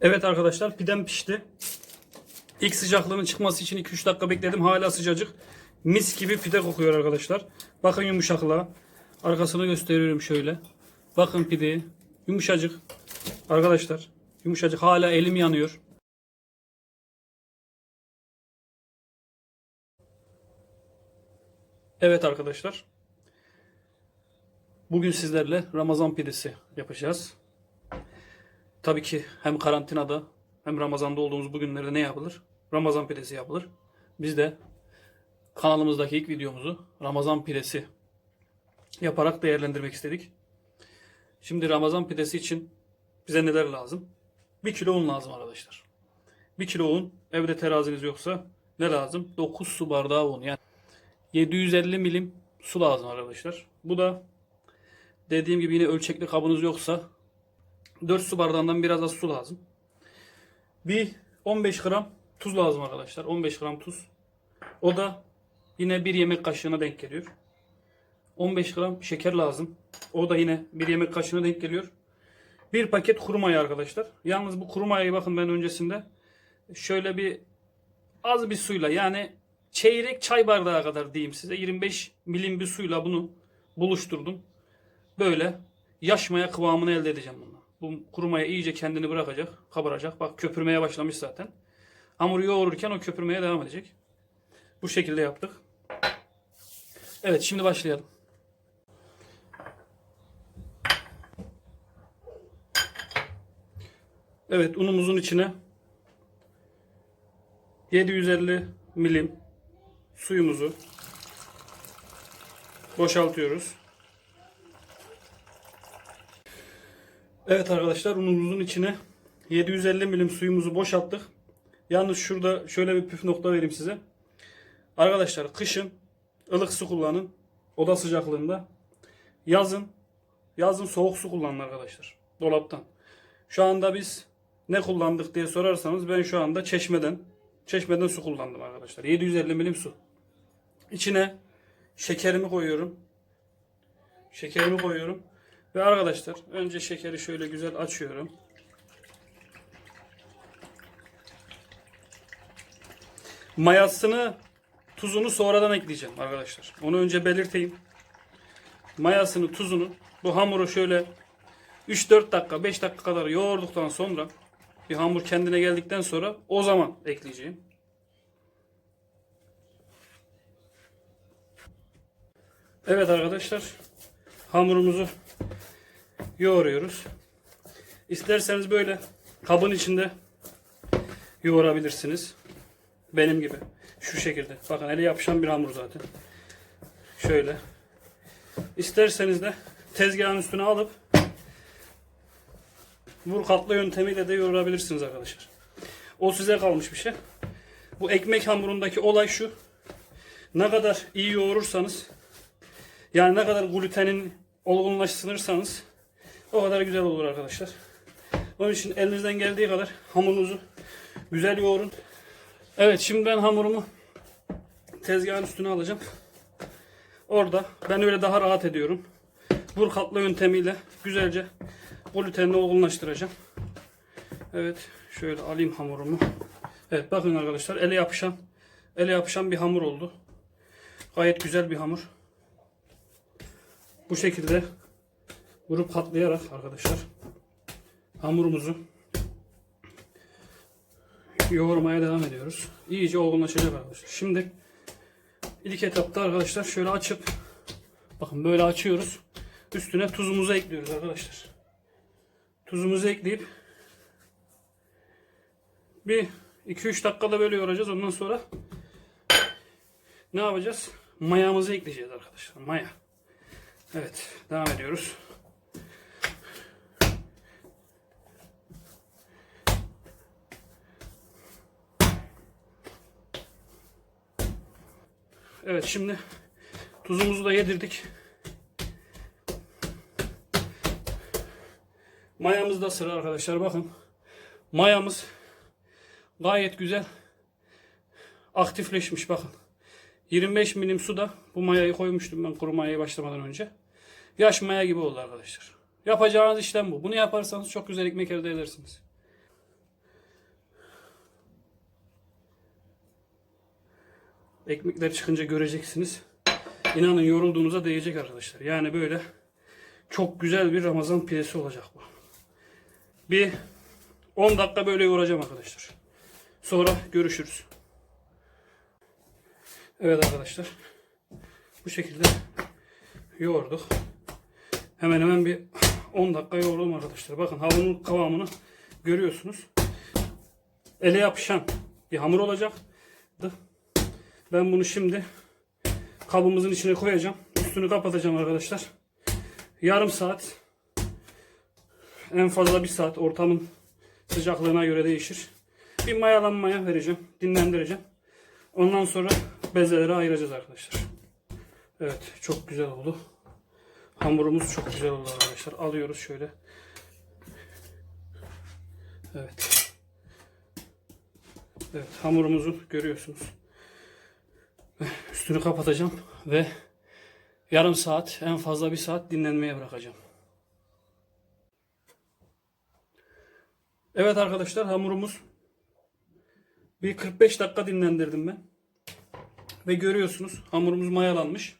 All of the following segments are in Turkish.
Evet arkadaşlar pidem pişti. İlk sıcaklığının çıkması için 2-3 dakika bekledim. Hala sıcacık. Mis gibi pide kokuyor arkadaşlar. Bakın yumuşaklığa. Arkasını gösteriyorum şöyle. Bakın pideyi. Yumuşacık. Arkadaşlar yumuşacık. Hala elim yanıyor. Evet arkadaşlar. Bugün sizlerle Ramazan pidesi yapacağız. Tabii ki hem karantinada hem Ramazan'da olduğumuz bu günlerde ne yapılır? Ramazan pidesi yapılır. Biz de kanalımızdaki ilk videomuzu Ramazan pidesi yaparak değerlendirmek istedik. Şimdi Ramazan pidesi için bize neler lazım? 1 kilo un lazım arkadaşlar. 1 kilo un evde teraziniz yoksa ne lazım? 9 su bardağı un yani 750 milim su lazım arkadaşlar. Bu da dediğim gibi yine ölçekli kabınız yoksa 4 su bardağından biraz az su lazım. Bir 15 gram tuz lazım arkadaşlar. 15 gram tuz. O da yine bir yemek kaşığına denk geliyor. 15 gram şeker lazım. O da yine bir yemek kaşığına denk geliyor. Bir paket kuru maya arkadaşlar. Yalnız bu kuru mayayı bakın ben öncesinde şöyle bir az bir suyla yani çeyrek çay bardağı kadar diyeyim size 25 milim bir suyla bunu buluşturdum. Böyle yaş maya kıvamını elde edeceğim bununla. Bu kuru maya iyice kendini bırakacak, kabaracak. Bak köpürmeye başlamış zaten. Hamuru yoğururken o köpürmeye devam edecek. Bu şekilde yaptık. Evet şimdi başlayalım. Evet unumuzun içine 750 milim suyumuzu boşaltıyoruz. Evet arkadaşlar unumuzun içine 750 milim suyumuzu boşalttık. Yalnız şurada şöyle bir püf nokta vereyim size. Arkadaşlar kışın ılık su kullanın. Oda sıcaklığında. Yazın yazın soğuk su kullanın arkadaşlar. Dolaptan. Şu anda biz ne kullandık diye sorarsanız ben şu anda çeşmeden çeşmeden su kullandım arkadaşlar. 750 milim su. İçine şekerimi koyuyorum. Şekerimi koyuyorum. Ve arkadaşlar önce şekeri şöyle güzel açıyorum. Mayasını, tuzunu sonradan ekleyeceğim arkadaşlar. Onu önce belirteyim. Mayasını, tuzunu bu hamuru şöyle 3-4 dakika, 5 dakika kadar yoğurduktan sonra bir hamur kendine geldikten sonra o zaman ekleyeceğim. Evet arkadaşlar hamurumuzu yoğuruyoruz. İsterseniz böyle kabın içinde yoğurabilirsiniz. Benim gibi. Şu şekilde. Bakın ele yapışan bir hamur zaten. Şöyle. İsterseniz de tezgahın üstüne alıp vur katla yöntemiyle de yoğurabilirsiniz arkadaşlar. O size kalmış bir şey. Bu ekmek hamurundaki olay şu. Ne kadar iyi yoğurursanız yani ne kadar glutenin olgunlaştırırsanız o kadar güzel olur arkadaşlar. Onun için elinizden geldiği kadar hamurunuzu güzel yoğurun. Evet şimdi ben hamurumu tezgahın üstüne alacağım. Orada ben öyle daha rahat ediyorum. Vur katla yöntemiyle güzelce glutenini olgunlaştıracağım. Evet şöyle alayım hamurumu. Evet bakın arkadaşlar ele yapışan ele yapışan bir hamur oldu. Gayet güzel bir hamur. Bu şekilde vurup katlayarak arkadaşlar hamurumuzu yoğurmaya devam ediyoruz. İyice olgunlaşacak arkadaşlar. Şimdi ilk etapta arkadaşlar şöyle açıp bakın böyle açıyoruz. Üstüne tuzumuzu ekliyoruz arkadaşlar. Tuzumuzu ekleyip bir 2-3 dakikada böyle yoğuracağız. Ondan sonra ne yapacağız? Mayamızı ekleyeceğiz arkadaşlar. Maya. Evet, devam ediyoruz. Evet, şimdi tuzumuzu da yedirdik. Mayamız da sıra arkadaşlar bakın. Mayamız gayet güzel aktifleşmiş bakın. 25 milim suda bu mayayı koymuştum ben kuru mayayı başlamadan önce. Yaş maya gibi oldu arkadaşlar. Yapacağınız işlem bu. Bunu yaparsanız çok güzel ekmek elde edersiniz. Ekmekler çıkınca göreceksiniz. İnanın yorulduğunuza değecek arkadaşlar. Yani böyle çok güzel bir Ramazan pidesi olacak bu. Bir 10 dakika böyle yoğuracağım arkadaşlar. Sonra görüşürüz. Evet arkadaşlar. Bu şekilde yoğurduk. Hemen hemen bir 10 dakika yoğurdum arkadaşlar. Bakın hamurun kıvamını görüyorsunuz. Ele yapışan bir hamur olacak. Ben bunu şimdi kabımızın içine koyacağım. Üstünü kapatacağım arkadaşlar. Yarım saat en fazla bir saat ortamın sıcaklığına göre değişir. Bir mayalanmaya vereceğim. Dinlendireceğim. Ondan sonra bezeleri ayıracağız arkadaşlar. Evet çok güzel oldu. Hamurumuz çok güzel oldu arkadaşlar. Alıyoruz şöyle. Evet. Evet hamurumuzu görüyorsunuz. Üstünü kapatacağım ve yarım saat en fazla bir saat dinlenmeye bırakacağım. Evet arkadaşlar hamurumuz bir 45 dakika dinlendirdim ben. Ve görüyorsunuz hamurumuz mayalanmış.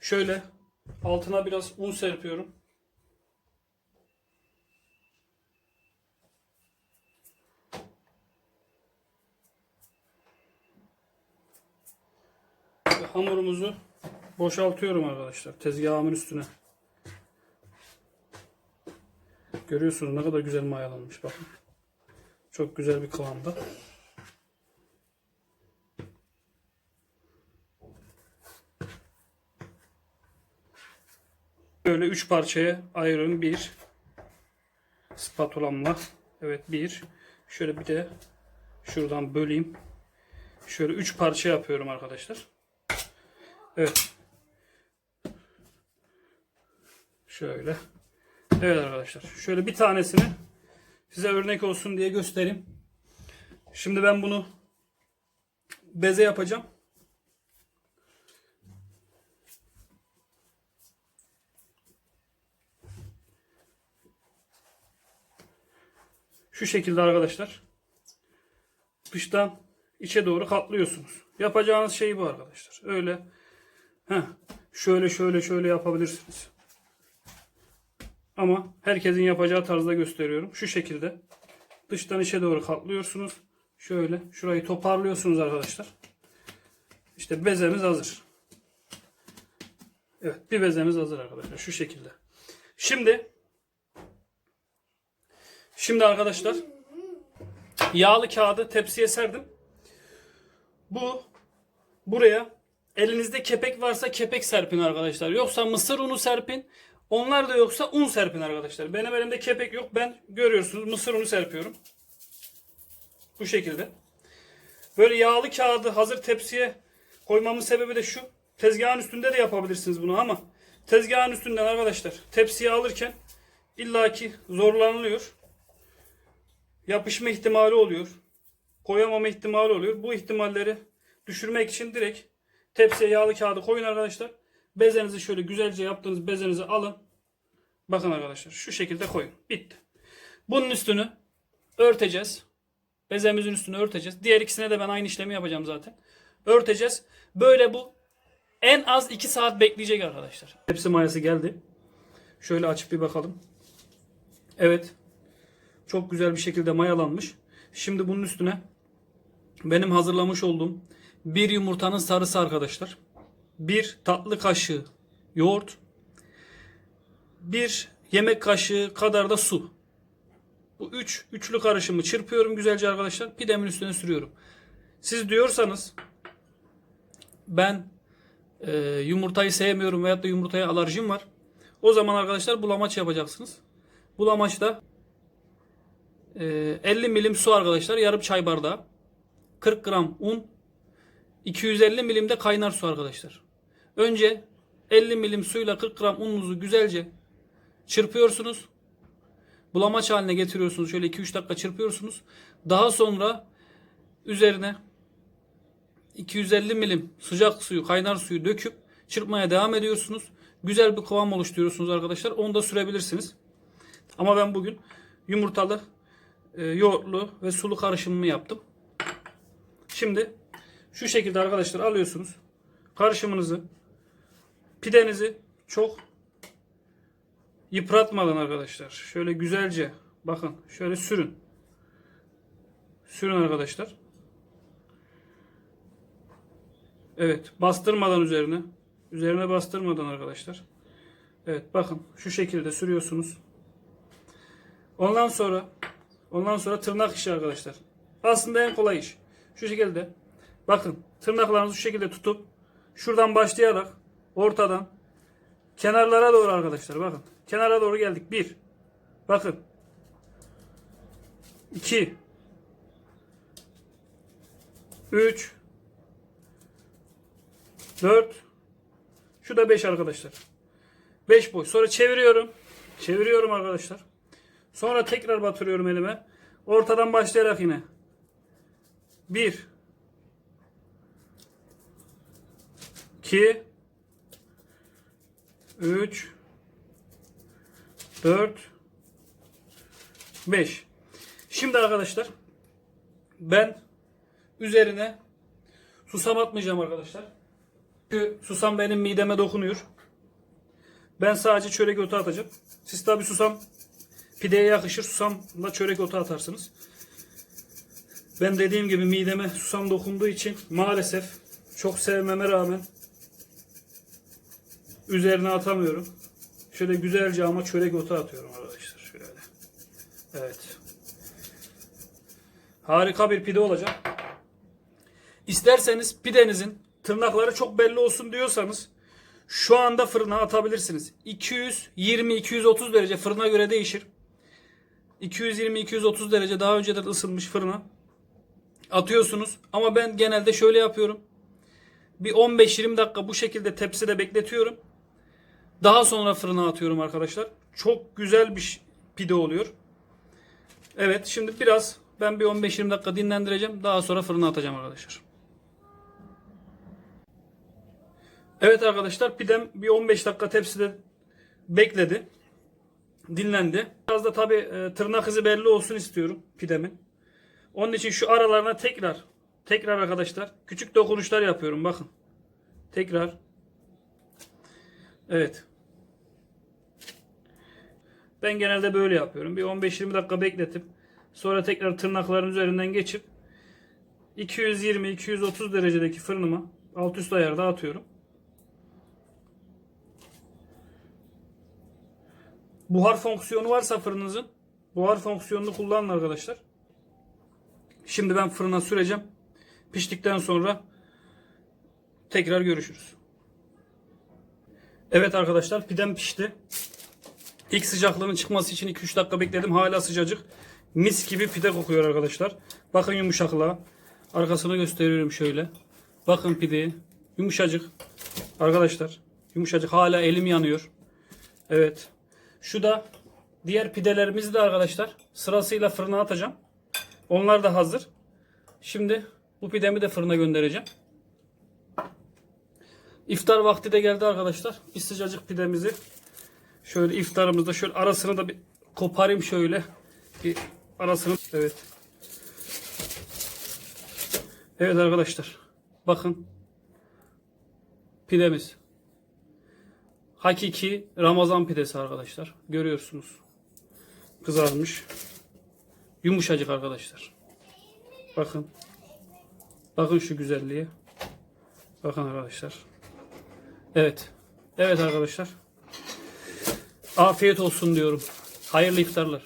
Şöyle altına biraz un serpiyorum. Ve hamurumuzu boşaltıyorum arkadaşlar tezgahımın üstüne. Görüyorsunuz ne kadar güzel mayalanmış bakın. Çok güzel bir kıvamda. Böyle üç parçaya ayırıyorum. Bir spatulamla. Evet bir. Şöyle bir de şuradan böleyim. Şöyle üç parça yapıyorum arkadaşlar. Evet. Şöyle. Evet arkadaşlar. Şöyle bir tanesini size örnek olsun diye göstereyim. Şimdi ben bunu beze yapacağım. Şu şekilde arkadaşlar. Dıştan içe doğru katlıyorsunuz. Yapacağınız şey bu arkadaşlar. Öyle heh, şöyle şöyle şöyle yapabilirsiniz. Ama herkesin yapacağı tarzda gösteriyorum. Şu şekilde dıştan içe doğru katlıyorsunuz. Şöyle şurayı toparlıyorsunuz arkadaşlar. İşte bezemiz hazır. Evet bir bezemiz hazır arkadaşlar şu şekilde. Şimdi Şimdi arkadaşlar yağlı kağıdı tepsiye serdim. Bu buraya elinizde kepek varsa kepek serpin arkadaşlar. Yoksa mısır unu serpin. Onlar da yoksa un serpin arkadaşlar. Benim elimde kepek yok. Ben görüyorsunuz mısır unu serpiyorum. Bu şekilde. Böyle yağlı kağıdı hazır tepsiye koymamın sebebi de şu. Tezgahın üstünde de yapabilirsiniz bunu ama tezgahın üstünden arkadaşlar tepsiye alırken illaki zorlanılıyor. Yapışma ihtimali oluyor. Koyamama ihtimali oluyor. Bu ihtimalleri düşürmek için direkt tepsiye yağlı kağıdı koyun arkadaşlar. Bezenizi şöyle güzelce yaptığınız bezenizi alın. Bakın arkadaşlar şu şekilde koyun. Bitti. Bunun üstünü örteceğiz. Bezemizin üstünü örteceğiz. Diğer ikisine de ben aynı işlemi yapacağım zaten. Örteceğiz. Böyle bu en az 2 saat bekleyecek arkadaşlar. Hepsi mayası geldi. Şöyle açıp bir bakalım. Evet. Çok güzel bir şekilde mayalanmış. Şimdi bunun üstüne benim hazırlamış olduğum bir yumurtanın sarısı arkadaşlar. Bir tatlı kaşığı yoğurt. Bir yemek kaşığı kadar da su. Bu üç, üçlü karışımı çırpıyorum güzelce arkadaşlar. Pidemin üstüne sürüyorum. Siz diyorsanız ben e, yumurtayı sevmiyorum veyahut da yumurtaya alerjim var. O zaman arkadaşlar bulamaç yapacaksınız. Bulamaçta e, 50 milim su arkadaşlar. Yarım çay bardağı. 40 gram un. 250 milim de kaynar su arkadaşlar. Önce 50 milim suyla 40 gram ununuzu güzelce çırpıyorsunuz. Bulamaç haline getiriyorsunuz. Şöyle 2-3 dakika çırpıyorsunuz. Daha sonra üzerine 250 milim sıcak suyu, kaynar suyu döküp çırpmaya devam ediyorsunuz. Güzel bir kıvam oluşturuyorsunuz arkadaşlar. Onu da sürebilirsiniz. Ama ben bugün yumurtalı, e, yoğurtlu ve sulu karışımımı yaptım. Şimdi Şu şekilde arkadaşlar alıyorsunuz. Karışımınızı pidenizi çok yıpratmadan arkadaşlar. Şöyle güzelce bakın şöyle sürün. Sürün arkadaşlar. Evet bastırmadan üzerine. Üzerine bastırmadan arkadaşlar. Evet bakın şu şekilde sürüyorsunuz. Ondan sonra ondan sonra tırnak işi arkadaşlar. Aslında en kolay iş. Şu şekilde. Bakın tırnaklarınızı şu şekilde tutup şuradan başlayarak ortadan kenarlara doğru arkadaşlar bakın. Kenara doğru geldik. Bir. Bakın. İki. Üç. Dört. Şu da beş arkadaşlar. 5 boy. Sonra çeviriyorum. Çeviriyorum arkadaşlar. Sonra tekrar batırıyorum elime. Ortadan başlayarak yine. 1 2 3 4 5 Şimdi arkadaşlar ben üzerine susam atmayacağım arkadaşlar. Çünkü susam benim mideme dokunuyor. Ben sadece çörek otu atacağım. Siz tabi susam pideye yakışır. Susamla çörek otu atarsınız. Ben dediğim gibi mideme susam dokunduğu için maalesef çok sevmeme rağmen üzerine atamıyorum. Şöyle güzelce ama çörek otu atıyorum arkadaşlar. Şöyle. Evet. Harika bir pide olacak. İsterseniz pidenizin tırnakları çok belli olsun diyorsanız şu anda fırına atabilirsiniz. 220-230 derece fırına göre değişir. 220-230 derece daha önceden ısınmış fırına atıyorsunuz. Ama ben genelde şöyle yapıyorum. Bir 15-20 dakika bu şekilde tepside bekletiyorum. Daha sonra fırına atıyorum arkadaşlar. Çok güzel bir pide oluyor. Evet şimdi biraz ben bir 15-20 dakika dinlendireceğim. Daha sonra fırına atacağım arkadaşlar. Evet arkadaşlar pidem bir 15 dakika tepside bekledi. Dinlendi. Biraz da tabi tırnak izi belli olsun istiyorum pidemin. Onun için şu aralarına tekrar tekrar arkadaşlar küçük dokunuşlar yapıyorum bakın. Tekrar. Evet. Ben genelde böyle yapıyorum. Bir 15-20 dakika bekletip sonra tekrar tırnakların üzerinden geçip 220-230 derecedeki fırınıma alt üst ayarda atıyorum. Buhar fonksiyonu varsa fırınınızın buhar fonksiyonunu kullanın arkadaşlar. Şimdi ben fırına süreceğim. Piştikten sonra tekrar görüşürüz. Evet arkadaşlar pidem pişti. İlk sıcaklığının çıkması için 2-3 dakika bekledim. Hala sıcacık. Mis gibi pide kokuyor arkadaşlar. Bakın yumuşaklığa. Arkasını gösteriyorum şöyle. Bakın pideyi. Yumuşacık. Arkadaşlar. Yumuşacık. Hala elim yanıyor. Evet. Şu da diğer pidelerimizi de arkadaşlar sırasıyla fırına atacağım. Onlar da hazır. Şimdi bu pidemi de fırına göndereceğim. İftar vakti de geldi arkadaşlar. Bir sıcacık pidemizi şöyle iftarımızda şöyle arasını da bir koparayım şöyle. Bir arasını evet. Evet arkadaşlar. Bakın. Pidemiz. Hakiki Ramazan pidesi arkadaşlar. Görüyorsunuz. Kızarmış. Yumuşacık arkadaşlar. Bakın. Bakın şu güzelliğe. Bakın arkadaşlar. Evet. Evet arkadaşlar. Afiyet olsun diyorum. Hayırlı iftarlar.